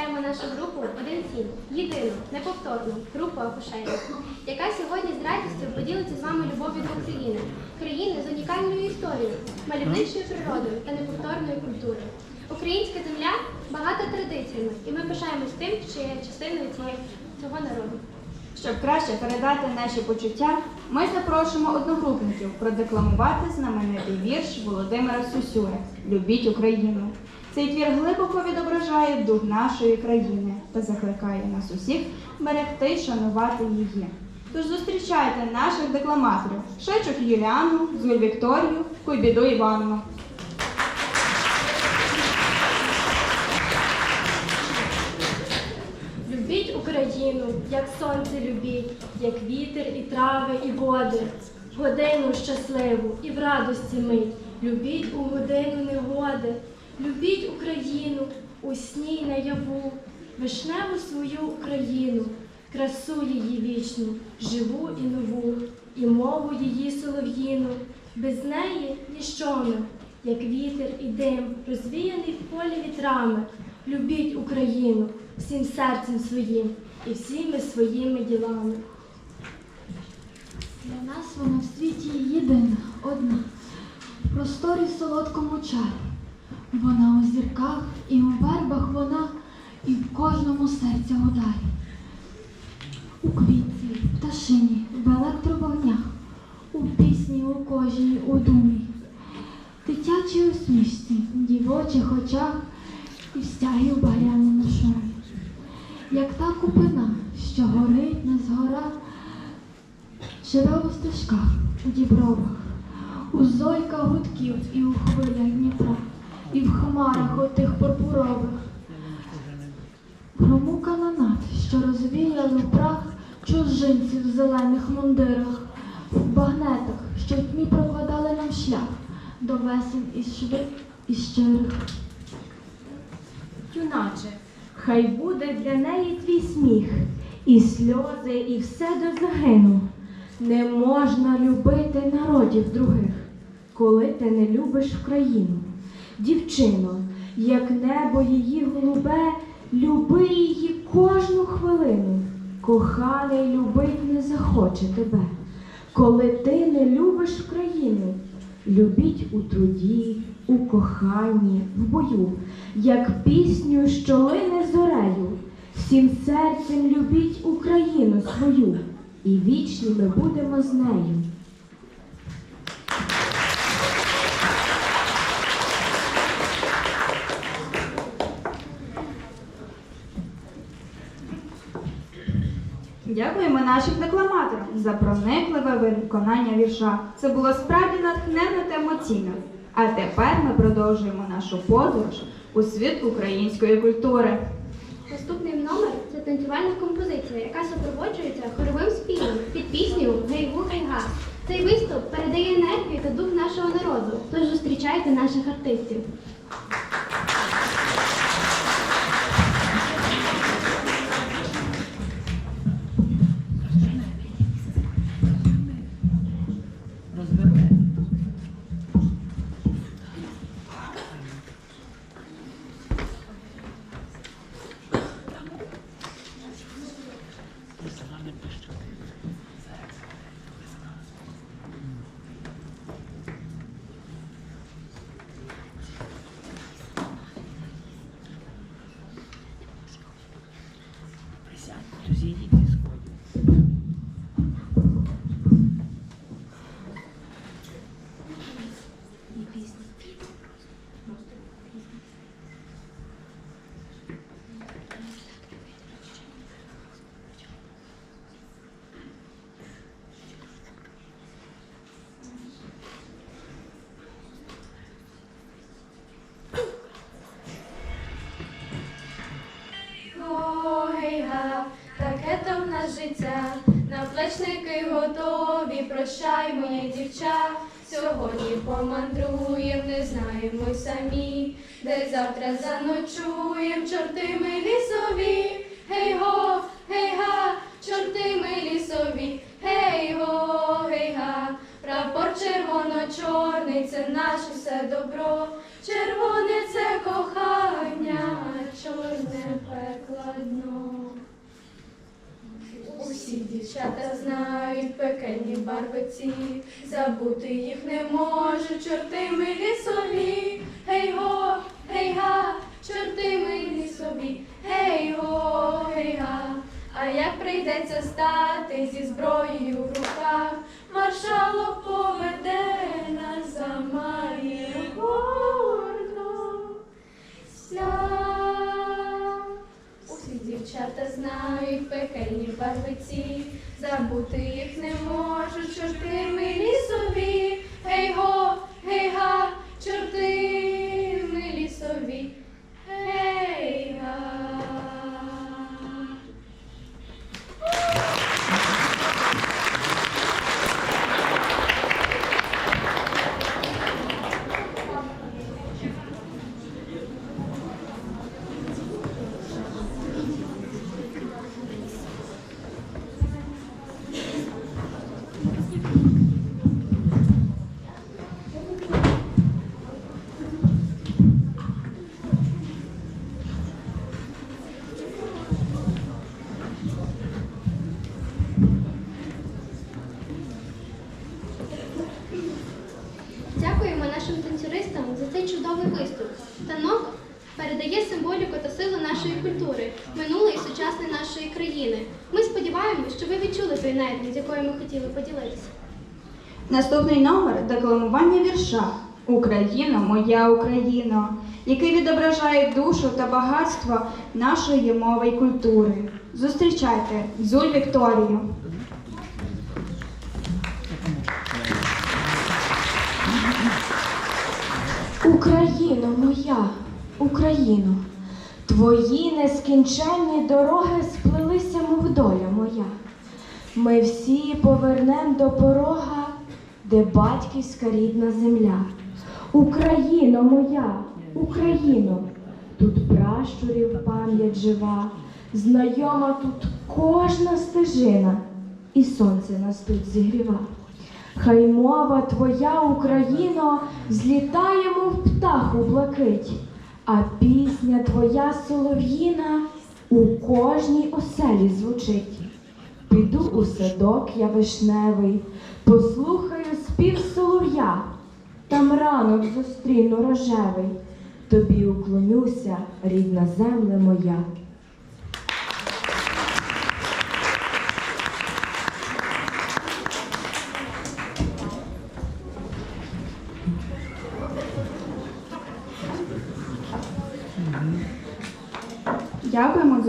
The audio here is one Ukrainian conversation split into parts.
представляємо нашу групу «Один сім», єдину, неповторну групу акушерів, яка сьогодні з радістю поділиться з вами любов'ю до України, країни з унікальною історією, мальовничою природою та неповторною культурою. Українська земля багата традиціями, і ми пишаємось тим, що є частиною цього народу. Щоб краще передати наші почуття, ми запрошуємо одногрупників продекламувати знаменитий вірш Володимира Сусюри Любіть Україну. Цей твір глибоко відображає дух нашої країни та закликає нас усіх берегти й шанувати її. Тож зустрічайте наших декламаторів Шечук Юліану, Зуль Вікторію, Куйбіду Іванну. Любіть Україну, як сонце любіть, як вітер і трави, і води. Годину щасливу і в радості мить. Любіть у годину негоди. Любіть Україну у сні й наяву, вишневу свою Україну, красу її вічну, живу і нову, і мову її солов'їну. Без неї ніщо ми, як вітер і дим, розвіяний в полі вітрами. Любіть Україну всім серцем своїм і всіми своїми ділами. Для нас вона в світі єдина, одна, просторі солодкому чарі. Вона у зірках і у вербах вона, і в кожному серця ударі. У квітці, в пташині, в електровогнях, у пісні у кожній у думі, дитячій усмішці, дівочих очах і в стягі у багряному шумі. Як та купина, що горить не згора, Живе у стежках, у дібровах, у зойках гудків і у хвилях Дніпра, і в хмарах отих пурпурових. Грому канонат, що розвіяли прах чужинців в зелених мундирах, в багнетах, що в тьмі прокладали нам шлях до весен і швид і щирих. Юначе, хай буде для неї твій сміх, і сльози, і все до загину. Не можна любити народів других, коли ти не любиш Україну. Дівчино, як небо її голубе, люби її кожну хвилину. Коханий любить не захоче тебе, коли ти не любиш Україну. Любіть у труді, у коханні, в бою, як пісню, що лине зорею. Всім серцем любіть Україну свою, і вічні ми будемо з нею. Дякуємо нашим декламаторам за проникливе виконання вірша. Це було справді натхненно та емоційно. А тепер ми продовжуємо нашу подорож у світ української культури. Наступний номер це танцювальна композиція, яка супроводжується хоровим співом під пісню Гейгу Гейга. Цей виступ передає енергію та дух нашого народу. Тож зустрічайте наших артистів. Таке то в нас життя, наплечники готові, прощай, моє дівча. Сьогодні помандруєм, не знаємо самі, де завтра заночуєм, чорти ми лісові. Гей го, гей га, чорти ми лісові, гей го, гей га, прапор червоно-чорний, це наше все добро, червоне дівчата знають пекельні барвиці, забути їх не можуть чорти ми лісові. Гей го, гей га, чорти ми лісові, гей го, гей га. А як прийдеться стати зі зброєю в руках, маршалок поведе нас за має знають пекельні барвиці, забути їх не можуть, чорти ми лісові. Країни. Ми сподіваємось, що ви відчули ту енергію, з якою ми хотіли поділитися. Наступний номер декламування вірша Україна, моя Україно, який відображає душу та багатство нашої мови й культури. Зустрічайте Зуль Вікторію. Україно моя, Україно, твої нескінченні дороги сплелися, мов доля моя. Ми всі повернем до порога, де батьківська рідна земля. Україно моя, Україно, тут пращурів пам'ять жива, знайома тут кожна стежина, і сонце нас тут зігріва. Хай мова твоя, Україно, злітає, мов птах у блакить, а пісня твоя солов'їна у кожній оселі звучить. Піду у садок я вишневий, послухаю спів солов'я, там ранок зустріну рожевий, тобі уклонюся, рідна земле моя.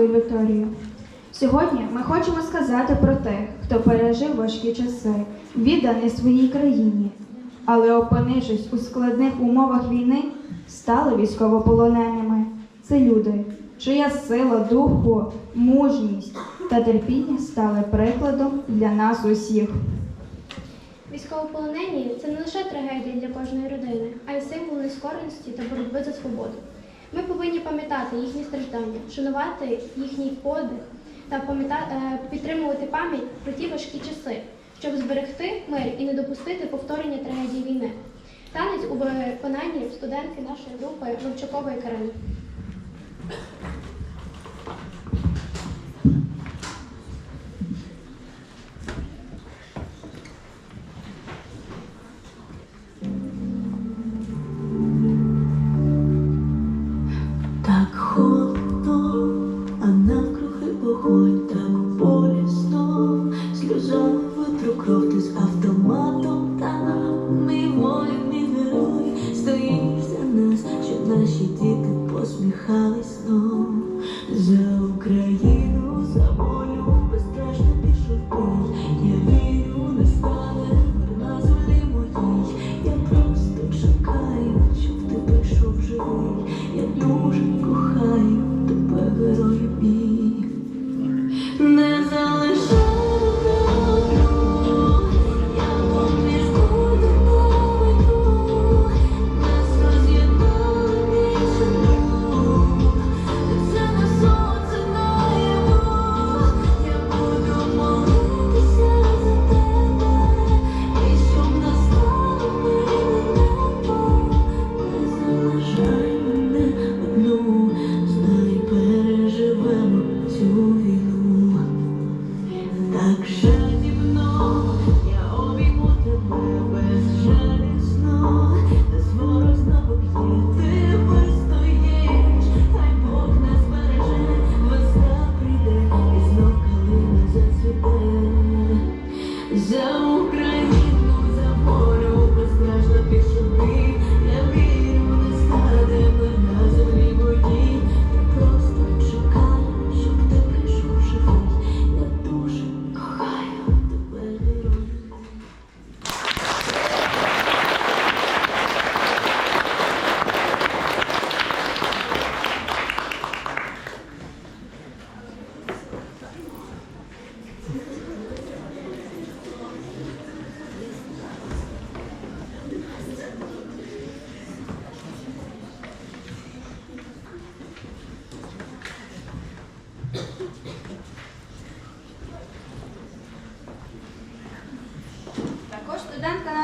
Зуль Вікторію. Сьогодні ми хочемо сказати про тих, хто пережив важкі часи, відданий своїй країні, але опинившись у складних умовах війни, стали військовополоненими. Це люди, чия сила духу, мужність та терпіння стали прикладом для нас усіх. Військовополонені це не лише трагедія для кожної родини, а й символ нескореності та боротьби за свободу. Ми повинні пам'ятати їхні страждання, шанувати їхній подих та е, підтримувати пам'ять про ті важкі часи, щоб зберегти мир і не допустити повторення трагедії війни. Танець у виконанні студентки нашої групи Вовчакової Карини.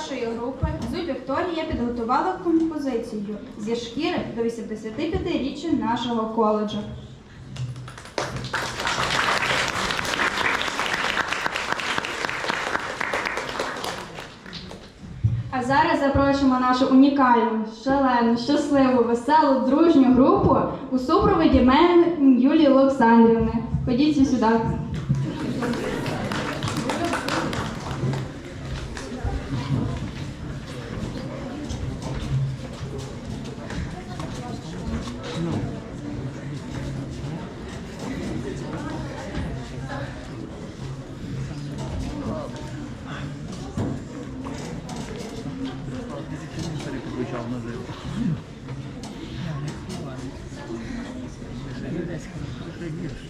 Нашої групи Зуб Вікторія підготувала композицію зі шкіри до 85-річчя нашого коледжу. А зараз запрошуємо нашу унікальну, шалену, щасливу, веселу, дружню групу у супроводі мене Юлії Олександрівни. Ходіть всі сюди. Дякую за увагу.